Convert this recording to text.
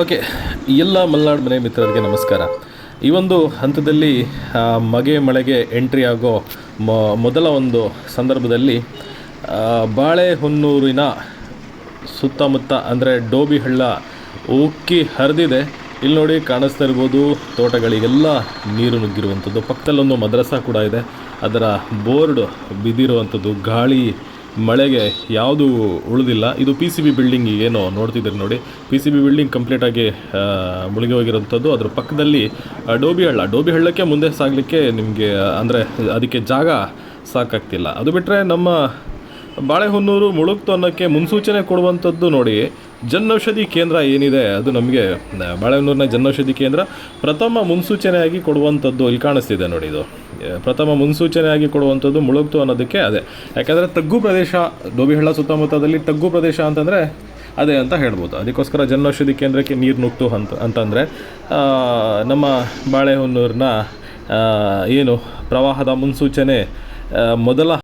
Okay ಎಲ್ಲ ಮಲೆನಾಡು ಮನೆ ಮಿತ್ರರಿಗೆ ನಮಸ್ಕಾರ. ಈ ಒಂದು ಹಂತದಲ್ಲಿ ಮಗೆ ಮಳೆಗೆ ಎಂಟ್ರಿ ಆಗೋ ಮೊದಲ ಒಂದು ಸಂದರ್ಭದಲ್ಲಿ ಬಾಳೆಹೊನ್ನೂರಿನ ಸುತ್ತಮುತ್ತ, ಅಂದರೆ ಡೋಬಿ ಹಳ್ಳ ಉಕ್ಕಿ ಹರಿದಿದೆ. ಇಲ್ಲಿ ನೋಡಿ ಕಾಣಿಸ್ತಾ ಇರ್ಬೋದು ತೋಟಗಳಿಗೆಲ್ಲ ನೀರು ನುಗ್ಗಿರುವಂಥದ್ದು. ಪಕ್ಕದಲ್ಲೊಂದು ಮದ್ರಸಾ ಕೂಡ ಇದೆ. ಅದರ ಬೋರ್ಡ್ ಬಿದ್ದಿರುವಂಥದ್ದು, ಗಾಳಿ ಮಳೆಗೆ ಯಾವುದು ಉಳಿದಿಲ್ಲ. ಇದು ಪಿ ಸಿ ಬಿ ಬಿಲ್ಡಿಂಗ್ ಏನೋ ನೋಡ್ತಿದ್ದೀರಿ ನೋಡಿ. ಪಿ ಸಿ ಬಿ ಬಿಲ್ಡಿಂಗ್ ಕಂಪ್ಲೀಟಾಗಿ ಮುಳುಗಿ ಹೋಗಿರೋಂಥದ್ದು ಅದ್ರ ಪಕ್ಕದಲ್ಲಿ ಡೋಬಿ ಹಳ್ಳ. ಡೋಬಿ ಹಳ್ಳಕ್ಕೆ ಮುಂದೆ ಸಾಗಲಿಕ್ಕೆ ನಿಮಗೆ, ಅಂದರೆ ಅದಕ್ಕೆ ಜಾಗ ಸಾಕಾಗ್ತಿಲ್ಲ. ಅದು ಬಿಟ್ಟರೆ ನಮ್ಮ ಬಾಳೆಹೊನ್ನೂರು ಮುಳುಗ್ತು ಅನ್ನೋಕ್ಕೆ ಮುನ್ಸೂಚನೆ ಕೊಡುವಂಥದ್ದು ನೋಡಿ. ಜನೌಷಧಿ ಕೇಂದ್ರ ಏನಿದೆ ಅದು ನಮಗೆ ಬಾಳೆಹೊನ್ನೂರಿನ ಜನೌಷಧಿ ಕೇಂದ್ರ ಪ್ರಥಮ ಮುನ್ಸೂಚನೆಯಾಗಿ ಕೊಡುವಂಥದ್ದು ಇಲ್ಲಿ ಕಾಣಿಸ್ತಿದೆ ನೋಡಿ ಇದು. ಪ್ರಥಮ ಮುನ್ಸೂಚನೆಯಾಗಿ ಕೊಡುವಂಥದ್ದು ಮುಳುಗ್ತು ಅನ್ನೋದಕ್ಕೆ ಅದೇ. ಯಾಕೆಂದರೆ ತಗ್ಗು ಪ್ರದೇಶ ಡೋಬಿಹಳ್ಳ ಸುತ್ತಮುತ್ತದಲ್ಲಿ ತಗ್ಗು ಪ್ರದೇಶ ಅಂತಂದರೆ ಅದೇ ಅಂತ ಹೇಳ್ಬೋದು. ಅದಕ್ಕೋಸ್ಕರ ಜನೌಷಧಿ ಕೇಂದ್ರಕ್ಕೆ ನೀರು ನುಗ್ತು ಅಂತ, ಅಂತಂದರೆ ನಮ್ಮ ಬಾಳೆಹೊನ್ನೂರಿನ ಏನು ಪ್ರವಾಹದ ಮುನ್ಸೂಚನೆ ಮೊದಲ